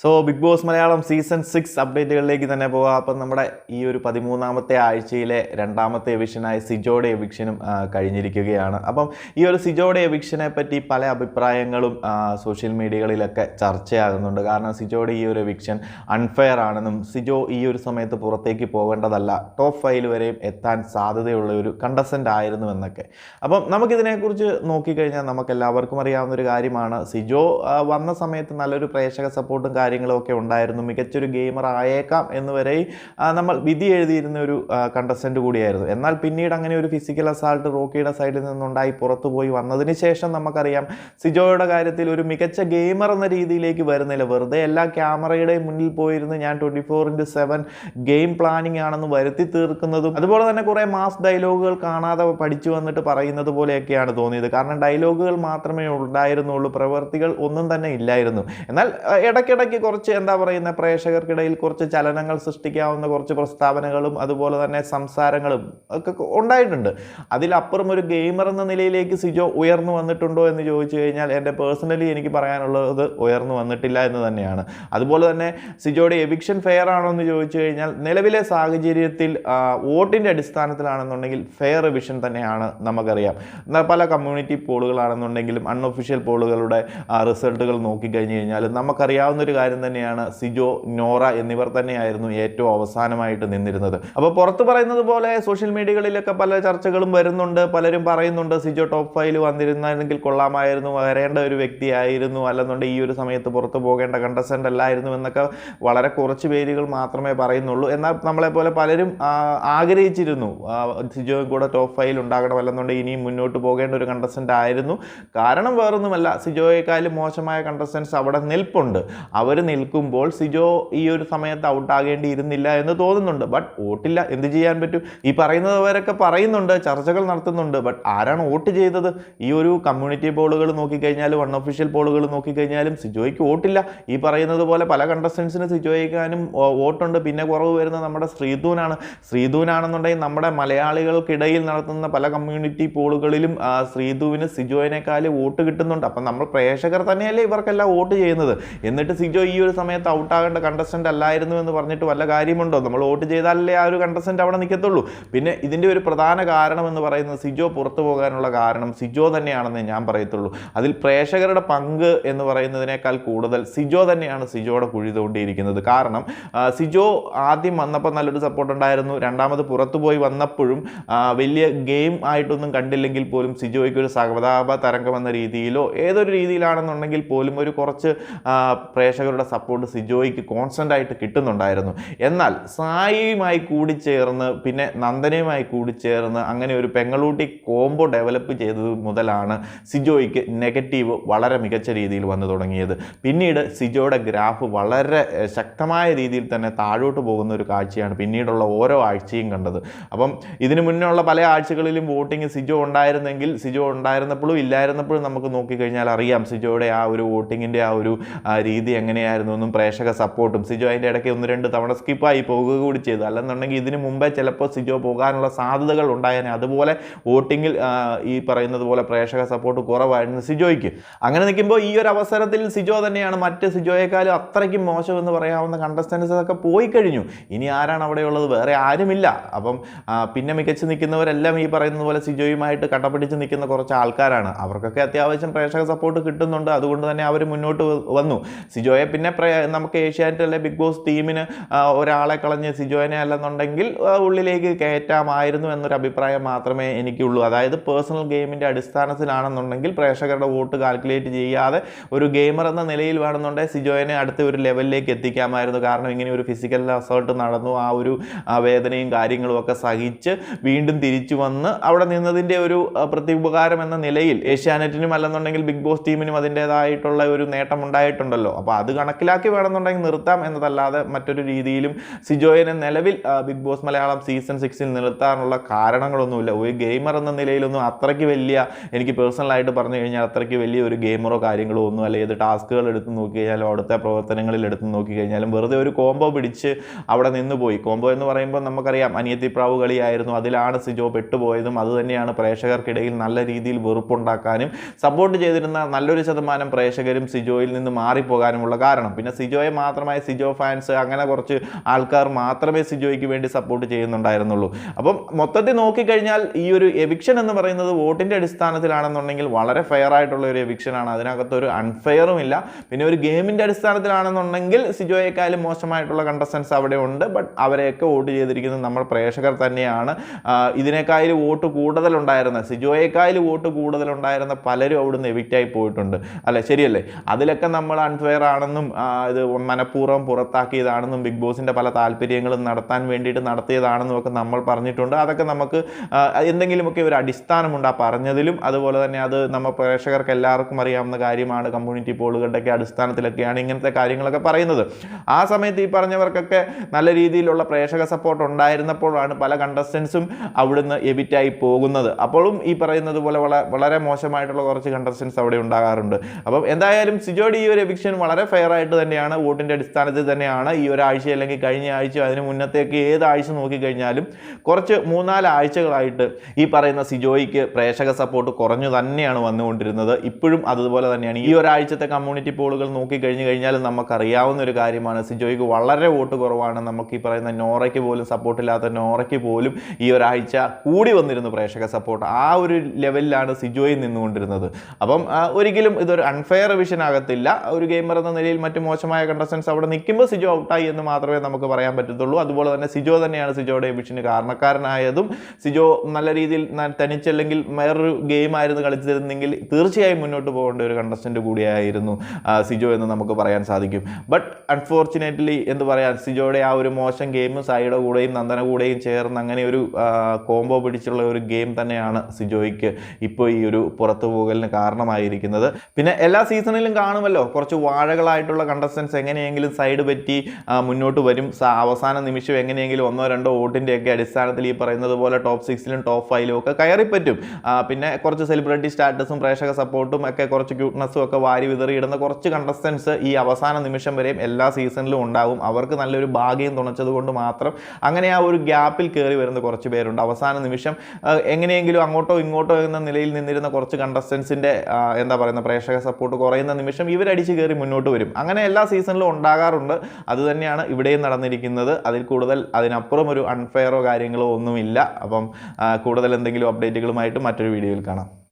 So Bigg Boss Malayalam season six അപ്ഡേറ്റുകളിലേക്ക് തന്നെ പോകാം. അപ്പം നമ്മുടെ ഈ ഒരു പതിമൂന്നാമത്തെ ആഴ്ചയിലെ രണ്ടാമത്തെ എവിക്ഷനായ സിജോയുടെ എവിക്ഷനും കഴിഞ്ഞിരിക്കുകയാണ്. അപ്പം ഈ ഒരു സിജോയുടെ എവിക്ഷനെ പറ്റി പല അഭിപ്രായങ്ങളും സോഷ്യൽ മീഡിയകളിലൊക്കെ ചർച്ചയാകുന്നുണ്ട്. കാരണം സിജോയുടെ ഈ ഒരു എവിക്ഷൻ അൺഫെയർ ആണെന്നും സിജോ ഈ ഒരു സമയത്ത് പുറത്തേക്ക് പോകേണ്ടതല്ല ടോപ്പ് ഫൈവ് വരെയും എത്താൻ സാധ്യതയുള്ള ഒരു കണ്ടസ്റ്റന്റ് ആയിരുന്നു എന്നൊക്കെ അപ്പം നമുക്കിതിനെക്കുറിച്ച് നോക്കിക്കഴിഞ്ഞാൽ നമുക്ക് എല്ലാവർക്കും അറിയാവുന്ന ഒരു കാര്യമാണ് സിജോ വന്ന സമയത്ത് നല്ലൊരു പ്രേക്ഷക സപ്പോർട്ടും കാര്യങ്ങളും ഒക്കെ ഉണ്ടായിരുന്നു. മികച്ചൊരു ഗെയിമർ ആയേക്കാം എന്ന് വരെ നമ്മൾ വിധി എഴുതിയിരുന്ന ഒരു കണ്ടസ്റ്റന്റ് കൂടിയായിരുന്നു. എന്നാൽ പിന്നീട് അങ്ങനെ ഒരു ഫിസിക്കൽ അസാൾട്ട് റോക്കിയുടെ സൈഡിൽ നിന്നുണ്ടായി പുറത്തു പോയി വന്നതിന് ശേഷം നമുക്കറിയാം സിജോയുടെ കാര്യത്തിൽ ഒരു മികച്ച ഗെയിമർ എന്ന രീതിയിലേക്ക് വരുന്നില്ല. വെറുതെ എല്ലാ ക്യാമറയുടെയും മുന്നിൽ പോയിരുന്ന് ഞാൻ twenty four into seven game planning ആണെന്ന് വരുത്തി തീർക്കുന്നതും അതുപോലെ തന്നെ കുറേ മാസ് ഡയലോഗുകൾ കാണാതെ പഠിച്ചു വന്നിട്ട് പറയുന്നത് പോലെയൊക്കെയാണ് തോന്നിയത്. കാരണം ഡയലോഗുകൾ മാത്രമേ ഉണ്ടായിരുന്നുള്ളൂ പ്രവൃത്തികൾ ഒന്നും തന്നെ ഇല്ലായിരുന്നു. എന്നാൽ അഹ്, ഇടയ്ക്കിടയ്ക്ക് കുറച്ച് എന്താ പറയുന്ന പ്രേക്ഷകർക്കിടയിൽ കുറച്ച് ചലനങ്ങൾ സൃഷ്ടിക്കാവുന്ന കുറച്ച് പ്രസ്താവനകളും അതുപോലെ തന്നെ സംസാരങ്ങളും ഒക്കെ ഉണ്ടായിട്ടുണ്ട്. അതിലപ്പുറം ഒരു ഗെയിമർ എന്ന നിലയിലേക്ക് സിജോ ഉയർന്നു വന്നിട്ടുണ്ടോ എന്ന് ചോദിച്ചു കഴിഞ്ഞാൽ എന്റെ പേഴ്സണലി എനിക്ക് പറയാനുള്ളത് ഉയർന്നു വന്നിട്ടില്ല എന്ന് തന്നെയാണ്. അതുപോലെ തന്നെ സിജോയുടെ എവിക്ഷൻ ഫെയർ ആണോ എന്ന് ചോദിച്ചു കഴിഞ്ഞാൽ നിലവിലെ സാഹചര്യത്തിൽ വോട്ടിന്റെ അടിസ്ഥാനത്തിലാണെന്നുണ്ടെങ്കിൽ ഫെയർ എവിഷൻ തന്നെയാണ് നമുക്കറിയാം. പല കമ്മ്യൂണിറ്റി പോളുകളാണെന്നുണ്ടെങ്കിലും അൺഒഫീഷ്യൽ പോളുകളുടെ റിസൾട്ടുകൾ നോക്കിക്കഴിഞ്ഞ് കഴിഞ്ഞാൽ നമുക്കറിയാവുന്ന ഒരു കാര്യം തന്നെയാണ് സിജോ നോറ എന്നിവർ തന്നെയായിരുന്നു ഏറ്റവും അവസാനമായിട്ട് നിന്നിരുന്നത്. അപ്പോൾ പുറത്ത് പറയുന്നത് പോലെ സോഷ്യൽ മീഡിയകളിലൊക്കെ പല ചർച്ചകളും വരുന്നുണ്ട് പലരും പറയുന്നുണ്ട് സിജോ ടോപ്പ് ഫൈവ് വന്നിരുന്നെങ്കിൽ കൊള്ളാമായിരുന്നു വരേണ്ട ഒരു വ്യക്തിയായിരുന്നു അല്ലെന്നുണ്ടെങ്കിൽ ഈ ഒരു സമയത്ത് പുറത്ത് പോകേണ്ട കണ്ടസ്റ്റന്റ് അല്ലായിരുന്നു എന്നൊക്കെ വളരെ കുറച്ച് പേരുകൾ മാത്രമേ പറയുന്നുള്ളൂ. എന്നാൽ നമ്മളെ പോലെ പലരും ആഗ്രഹിച്ചിരുന്നു സിജോയും കൂടെ ടോപ്പ് ഫൈവിൽ ഉണ്ടാകണം അല്ലെന്നുണ്ടെങ്കിൽ ഇനിയും മുന്നോട്ട് പോകേണ്ട ഒരു കണ്ടസ്റ്റന്റ് ആയിരുന്നു. കാരണം വേറൊന്നുമല്ല സിജോയെക്കാളും മോശമായ കണ്ടസ്റ്റൻസ് അവിടെ നിൽപ്പുണ്ട്. അവർ നിൽക്കുമ്പോൾ സിജോ ഈ ഒരു സമയത്ത് ഔട്ടാകേണ്ടിയിരുന്നില്ല എന്ന് തോന്നുന്നുണ്ട്. ബട്ട് വോട്ടില്ല എന്ത് ചെയ്യാൻ പറ്റും? ഈ പറയുന്നവരൊക്കെ പറയുന്നുണ്ട് ചർച്ചകൾ നടത്തുന്നുണ്ട്. ബട്ട് ആരാണ് വോട്ട് ചെയ്തത്? ഈ ഒരു കമ്മ്യൂണിറ്റി പോളുകൾ നോക്കിക്കഴിഞ്ഞാലും അൺഒഫീഷ്യൽ പോളുകൾ നോക്കിക്കഴിഞ്ഞാലും സിജോയ്ക്ക് വോട്ടില്ല ഈ പറയുന്നത് പോലെ പല കണ്ടസ്റ്റൻസിന് സിജോയ്ക്കാനും വോട്ടുണ്ട്. പിന്നെ കുറവ് വരുന്നത് നമ്മുടെ ശ്രീധൂനാണ്. ശ്രീധൂനാണെന്നുണ്ടെങ്കിൽ നമ്മുടെ മലയാളികൾക്കിടയിൽ നടത്തുന്ന പല കമ്മ്യൂണിറ്റി പോളുകളിലും ശ്രീധുവിന് സിജോയിനേക്കാൾ വോട്ട് കിട്ടുന്നുണ്ട്. അപ്പം നമ്മൾ പ്രേക്ഷകർ തന്നെയല്ലേ ഇവർക്കെല്ലാം വോട്ട് ചെയ്യുന്നത്? എന്നിട്ട് സിജോ ഈ ഒരു സമയത്ത് ഔട്ടാകേണ്ട കണ്ടസ്റ്റന്റ് അല്ലായിരുന്നു എന്ന് പറഞ്ഞിട്ട് വല്ല കാര്യമുണ്ടോ? നമ്മൾ വോട്ട് ചെയ്താലല്ലേ ആ ഒരു കണ്ടസ്റ്റന്റ് അവിടെ നിൽക്കത്തുള്ളൂ പിന്നെ ഇതിന്റെ ഒരു പ്രധാന കാരണം എന്ന് പറയുന്നത് സിജോ പുറത്തു പോകാനുള്ള കാരണം സിജോ തന്നെയാണെന്ന് ഞാൻ പറയത്തുള്ളൂ. അതിൽ പ്രേക്ഷകരുടെ പങ്ക് എന്ന് പറയുന്നതിനേക്കാൾ കൂടുതൽ സിജോ തന്നെയാണ് സിജോയുടെ കുഴി തോണ്ടിയിരിക്കുന്നത്. കാരണം സിജോ ആദ്യം വന്നപ്പോൾ നല്ലൊരു സപ്പോർട്ട് ഉണ്ടായിരുന്നു. രണ്ടാമത് പുറത്തു പോയി വന്നപ്പോഴും വലിയ ഗെയിം ആയിട്ടൊന്നും കണ്ടില്ലെങ്കിൽ പോലും സിജോയ്ക്ക് ഒരു സഹതാപ തരംഗം എന്ന രീതിയിലോ ഏതൊരു രീതിയിലാണെന്നുണ്ടെങ്കിൽ പോലും ഒരു കുറച്ച് ആ, പ്രേക്ഷകരുടെ സപ്പോർട്ട് സിജോയ്ക്ക് കോൺസ്റ്റന്റ് ആയിട്ട് കിട്ടുന്നുണ്ടായിരുന്നു. എന്നാൽ സായിയുമായി കൂടിച്ചേർന്ന് പിന്നെ നന്ദനയുമായി കൂടിച്ചേർന്ന് അങ്ങനെ ഒരു പെങ്ങളൂട്ടി കോംബോ ഡെവലപ്പ് ചെയ്തത് മുതലാണ് സിജോയ്ക്ക് നെഗറ്റീവ് വളരെ മികച്ച രീതിയിൽ വന്നു തുടങ്ങിയത്. പിന്നീട് സിജോയുടെ ഗ്രാഫ് വളരെ ശക്തമായ രീതിയിൽ തന്നെ താഴോട്ട് പോകുന്ന ഒരു കാഴ്ചയാണ് പിന്നീടുള്ള ഓരോ ആഴ്ചയും കണ്ടത്. അപ്പം ഇതിനു മുന്നേ ഉള്ള പല ആഴ്ചകളിലും വോട്ടിംഗ് സിജോ ഉണ്ടായിരുന്നെങ്കിൽ സിജോ ഉണ്ടായിരുന്നപ്പോഴും ഇല്ലായിരുന്നപ്പോഴും നമുക്ക് നോക്കിക്കഴിഞ്ഞാൽ അറിയാം സിജോയുടെ ആ ഒരു വോട്ടിങ്ങിന്റെ ആ ഒരു രീതി രീതി എങ്ങനെയായിരുന്നു എന്നും പ്രേക്ഷക സപ്പോർട്ടും. സിജോ അതിന്റെ ഇടയ്ക്ക് ഒന്ന് രണ്ട് തവണ സ്കിപ്പായി പോകുക കൂടി ചെയ്തു. അല്ലെന്നുണ്ടെങ്കിൽ ഇതിന് മുമ്പേ ചിലപ്പോൾ സിജോ പോകാനുള്ള സാധ്യതകൾ ഉണ്ടായേനെ. അതുപോലെ വോട്ടിങ്ങിൽ ഈ പറയുന്നത് പോലെ പ്രേക്ഷക സപ്പോർട്ട് കുറവായിരുന്നു സിജോയ്ക്ക്. അങ്ങനെ നിൽക്കുമ്പോൾ ഈ ഒരു അവസരത്തിൽ സിജോ തന്നെയാണ് മറ്റ് സിജോയെക്കാളും അത്രയ്ക്കും മോശമെന്ന് പറയാവുന്ന കണ്ടസ്റ്റൻസ് ഒക്കെ പോയി കഴിഞ്ഞു. ഇനി ആരാണ് അവിടെയുള്ളത്? വേറെ ആരുമില്ല. അപ്പം പിന്നെ മികച്ച് നിൽക്കുന്നവരെല്ലാം ഈ പറയുന്നത് പോലെ സിജോയുമായിട്ട് കട്ടപ്പിടിച്ച് നിൽക്കുന്ന കുറച്ച് ആൾക്കാരാണ്. അവർക്കൊക്കെ അത്യാവശ്യം പ്രേക്ഷക സപ്പോർട്ട് കിട്ടുന്നുണ്ട്. അതുകൊണ്ട് തന്നെ അവർ മുന്നോട്ട് വന്നു. സിജോയെ പിന്നെ നമുക്ക് ഏഷ്യാനെറ്റിലെ ബിഗ് ബോസ് ടീമിന് ഒരാളെ കളഞ്ഞ് സിജോനെ അല്ലെന്നുണ്ടെങ്കിൽ ഉള്ളിലേക്ക് കയറ്റാമായിരുന്നു എന്നൊരു അഭിപ്രായം മാത്രമേ എനിക്കുള്ളൂ. അതായത് പേഴ്സണൽ ഗെയിമിന്റെ അടിസ്ഥാനത്തിലാണെന്നുണ്ടെങ്കിൽ പ്രേക്ഷകരുടെ വോട്ട് കാൽക്കുലേറ്റ് ചെയ്യാതെ ഒരു ഗെയിമർ എന്ന നിലയിൽ വേണമെന്നുണ്ടെങ്കിൽ സിജോയിനെ അടുത്ത ഒരു ലെവലിലേക്ക് എത്തിക്കാമായിരുന്നു. കാരണം ഇങ്ങനെ ഒരു ഫിസിക്കൽ അസോൾട്ട് നടന്നു ആ ഒരു വേദനയും കാര്യങ്ങളും ഒക്കെ സഹിച്ച് വീണ്ടും തിരിച്ചു വന്ന് അവിടെ നിന്നതിന്റെ ഒരു പ്രത്യുപകാരം എന്ന നിലയിൽ ഏഷ്യാനെറ്റിനും അല്ലെന്നുണ്ടെങ്കിൽ ബിഗ് ബോസ് ടീമിനും അതിന്റേതായിട്ടുള്ള ഒരു നേട്ടം ഉണ്ടായിട്ടുണ്ടല്ലോ. അപ്പോൾ അത് കണക്കിലാക്കി വേണമെന്നുണ്ടെങ്കിൽ നിർത്താം എന്നതല്ലാതെ മറ്റൊരു രീതിയിലും സിജോയിനെ നിലവിൽ ബിഗ് ബോസ് മലയാളം സീസൺ സിക്സിൽ നിർത്താനുള്ള കാരണങ്ങളൊന്നുമില്ല. ഒരു ഗെയിമർ എന്ന നിലയിലൊന്നും അത്രയ്ക്ക് വലിയ എനിക്ക് പേഴ്സണലായിട്ട് പറഞ്ഞു കഴിഞ്ഞാൽ അത്രയ്ക്ക് വലിയ ഒരു ഗെയിമറോ കാര്യങ്ങളോ ഒന്നും അല്ല. ഏത് ടാസ്കുകൾ എടുത്ത് നോക്കി കഴിഞ്ഞാലും അവിടുത്തെ പ്രവർത്തനങ്ങളിൽ എടുത്ത് നോക്കി കഴിഞ്ഞാലും വെറുതെ ഒരു കോംബോ പിടിച്ച് അവിടെ നിന്ന് പോയി കോംബോ എന്ന് പറയുമ്പോൾ നമുക്കറിയാം അനിയത്തിപ്രാവ് കളിയായിരുന്നു. അതിലാണ് സിജോ പെട്ടുപോയതും അതുതന്നെയാണ് പ്രേക്ഷകർക്കിടയിൽ നല്ല രീതിയിൽ വെറുപ്പുണ്ടാക്കാനും സപ്പോർട്ട് ചെയ്തിരുന്ന നല്ലൊരു ശതമാനം പ്രേക്ഷകരും സിജോയിൽ നിന്ന് മാറിപ്പോകാനുമുള്ള കാരണം. പിന്നെ സിജോയെ മാത്രമായി സിജോ ഫാൻസ് അങ്ങനെ കുറച്ച് ആൾക്കാർ മാത്രമേ സിജോയ്ക്ക് വേണ്ടി സപ്പോർട്ട് ചെയ്യുന്നുണ്ടായിരുന്നുള്ളൂ. അപ്പം മൊത്തത്തിൽ നോക്കിക്കഴിഞ്ഞാൽ ഈ ഒരു എവിക്ഷൻ എന്ന് പറയുന്നത് വോട്ടിന്റെ അടിസ്ഥാനത്തിലാണെന്നുണ്ടെങ്കിൽ വളരെ ഫെയർ ആയിട്ടുള്ള ഒരു എവിക്ഷനാണ് അതിനകത്ത് ഒരു അൺഫെയറും ഇല്ല. പിന്നെ ഒരു ഗെയിമിന്റെ അടിസ്ഥാനത്തിലാണെന്നുണ്ടെങ്കിൽ സിജോയെക്കാളും മോശമായിട്ടുള്ള കണ്ടസ്റ്റൻസ് അവിടെ ഉണ്ട്. ബട്ട് അവരെയൊക്കെ വോട്ട് ചെയ്തിരിക്കുന്നത് നമ്മൾ പ്രേക്ഷകർ തന്നെയാണ്. ഇതിനേക്കാളും വോട്ട് കൂടുതലുണ്ടായിരുന്ന സിജോയെക്കാളും വോട്ട് കൂടുതലുണ്ടായിരുന്ന പലരും അവിടുന്ന് എവിക്റ്റായി പോയിട്ടുണ്ട്. അല്ലെ? ശരിയല്ലേ? അതിലൊക്കെ നമ്മൾ അൺഫെയർ ആണെന്നും ആ, ഇത് മനഃപൂർവം പുറത്താക്കിയതാണെന്നും ബിഗ് ബോസിന്റെ പല താല്പര്യങ്ങളും നടത്താൻ വേണ്ടിയിട്ട് നടത്തിയതാണെന്നും ഒക്കെ നമ്മൾ പറഞ്ഞിട്ടുണ്ട്. അതൊക്കെ നമുക്ക് എന്തെങ്കിലുമൊക്കെ ഒരു അടിസ്ഥാനമുണ്ട് ആ പറഞ്ഞതിലും. അതുപോലെ തന്നെ അത് നമ്മൾ പ്രേക്ഷകർക്ക് എല്ലാവർക്കും അറിയാവുന്ന കാര്യമാണ്. കമ്മ്യൂണിറ്റി പോളുകളുടെയൊക്കെ അടിസ്ഥാനത്തിലൊക്കെയാണ് ഇങ്ങനത്തെ കാര്യങ്ങളൊക്കെ പറയുന്നത്. ആ സമയത്ത് ഈ പറഞ്ഞവർക്കൊക്കെ നല്ല രീതിയിലുള്ള പ്രേക്ഷക സപ്പോർട്ട് ഉണ്ടായിരുന്നപ്പോഴാണ് പല കണ്ടസ്റ്റൻസും അവിടുന്ന് എബിറ്റായി പോകുന്നത്. അപ്പോഴും ഈ പറയുന്നത് പോലെ വള- വളരെ മോശമായിട്ടുള്ള കുറച്ച് കണ്ടസ്റ്റൻസ് അവിടെ ഉണ്ടാകാറുണ്ട്. അപ്പം എന്തായാലും സിജോഡി ഈ ഒരു എവിക്ഷൻ വളരെ ഫെയർ ആയിട്ട് തന്നെയാണ് വോട്ടിന്റെ അടിസ്ഥാനത്തിൽ തന്നെയാണ് ഈ ഒരാഴ്ച അല്ലെങ്കിൽ കഴിഞ്ഞ ആഴ്ച അതിന് മുന്നത്തേക്ക് ഏത് ആഴ്ച നോക്കിക്കഴിഞ്ഞാലും കുറച്ച് മൂന്നാൽ ആഴ്ചകളായിട്ട് ഈ പറയുന്ന സിജോയ്ക്ക് പ്രേക്ഷക സപ്പോർട്ട് കുറഞ്ഞു തന്നെയാണ് വന്നുകൊണ്ടിരുന്നത്. ഇപ്പോഴും അതുപോലെ തന്നെയാണ്. ഈ ഒരാഴ്ചത്തെ കമ്മ്യൂണിറ്റി പോളുകൾ നോക്കിക്കഴിഞ്ഞു കഴിഞ്ഞാൽ നമുക്കറിയാവുന്ന ഒരു കാര്യമാണ്. സിജോയ്ക്ക് വളരെ വോട്ട് കുറവാണ്. നമുക്ക് ഈ പറയുന്ന നോറയ്ക്ക് പോലും സപ്പോർട്ടില്ലാത്ത നോറയ്ക്ക് പോലും ഈ ഒരാഴ്ച കൂടി വന്നിരുന്നു പ്രേക്ഷക സപ്പോർട്ട് ആ ഒരു ലെവലിലാണ് സിജോയിൽ നിന്നുകൊണ്ടിരുന്നത്. അപ്പം ഒരിക്കലും ഇതൊരു അൺഫെയർ വിഷൻ ആകത്തില്ല. ഒരു ഗെയിമർ എന്ന നിലയിൽ മറ്റു മോശമായ കണ്ടസ്റ്റൻസ് അവിടെ നിൽക്കുമ്പോൾ സിജോ ഔട്ടായി എന്ന് മാത്രമേ നമുക്ക് പറയാൻ പറ്റത്തുള്ളൂ. അതുപോലെ തന്നെ സിജോ തന്നെയാണ് സിജോയുടെ വിഷിന് കാരണക്കാരനായതും. സിജോ നല്ല രീതിയിൽ തനിച്ചല്ലെങ്കിൽ വേറൊരു ഗെയിം ആയിരുന്നു കളിച്ചിരുന്നെങ്കിൽ തീർച്ചയായും മുന്നോട്ട് പോകേണ്ട ഒരു കണ്ടസ്റ്റന്റ് കൂടിയായിരുന്നു സിജോ എന്ന് നമുക്ക് പറയാൻ സാധിക്കും. ബട്ട് അൺഫോർച്ചുനേറ്റ്ലി എന്ന് പറയാൻ സിജോയുടെ ആ ഒരു മോശം ഗെയിമും സായിയുടെ കൂടെയും നന്ദന കൂടെയും ചേർന്ന് അങ്ങനെ ഒരു കോംബോ പിടിച്ചുള്ള ഒരു ഗെയിം തന്നെയാണ് സിജോയ്ക്ക് ഇപ്പോൾ ഈ ഒരു പുറത്തു പോകലിന് കാരണമായിരിക്കുന്നത്. പിന്നെ എല്ലാ സീസണിലും കാണുമല്ലോ. കുറച്ച് വാഴകളായിട്ടുള്ള കണ്ടസ്റ്റൻസ് എങ്ങനെയെങ്കിലും സൈഡ് പറ്റി മുന്നോട്ട് വരും. അവസാന നിമിഷം എങ്ങനെയെങ്കിലും ഒന്നോ രണ്ടോ വോട്ടിന്റെയൊക്കെ അടിസ്ഥാനത്തിൽ ഈ പറയുന്നത് പോലെ ടോപ്പ് സിക്സിലും ടോപ്പ് ഫൈവിലും ഒക്കെ കയറിപ്പറ്റും. പിന്നെ കുറച്ച് സെലിബ്രിറ്റി സ്റ്റാറ്റസും പ്രേക്ഷക സപ്പോർട്ടും ഒക്കെ കുറച്ച് ക്യൂട്ട്നെസ്സും ഒക്കെ വാരി വിതറിയിടുന്ന കുറച്ച് കണ്ടസ്റ്റൻസ് ഈ അവസാന നിമിഷം വരെയും എല്ലാ സീസണിലും ഉണ്ടാകും. അവർക്ക് നല്ലൊരു ഭാഗ്യം തുണച്ചത് കൊണ്ട് മാത്രം അങ്ങനെ ആ ഒരു ഗ്യാപ്പിൽ കയറി വരുന്ന കുറച്ച് പേരുണ്ട്. അവസാന നിമിഷം എങ്ങനെയെങ്കിലും അങ്ങോട്ടോ ഇങ്ങോട്ടോ എന്ന നിലയിൽ നിന്നിരുന്ന കുറച്ച് കണ്ടസ്റ്റൻസിന്റെ എന്താ പറയുന്ന പ്രേക്ഷക സപ്പോർട്ട് കുറയുന്ന നിമിഷം ഇവരടിച്ച് കയറി മുന്നോട്ട് വരും. അങ്ങനെ എല്ലാ സീസണിലും ഉണ്ടാകാറുണ്ട്. അത് തന്നെയാണ് ഇവിടെയും നടന്നിരിക്കുന്നത്. അതിൽ കൂടുതൽ അതിനപ്പുറം ഒരു അൺഫെയറോ കാര്യങ്ങളോ ഒന്നുമില്ല. അപ്പം കൂടുതൽ എന്തെങ്കിലും അപ്ഡേറ്റുകളുമായിട്ട് മറ്റൊരു വീഡിയോയിൽ കാണാം.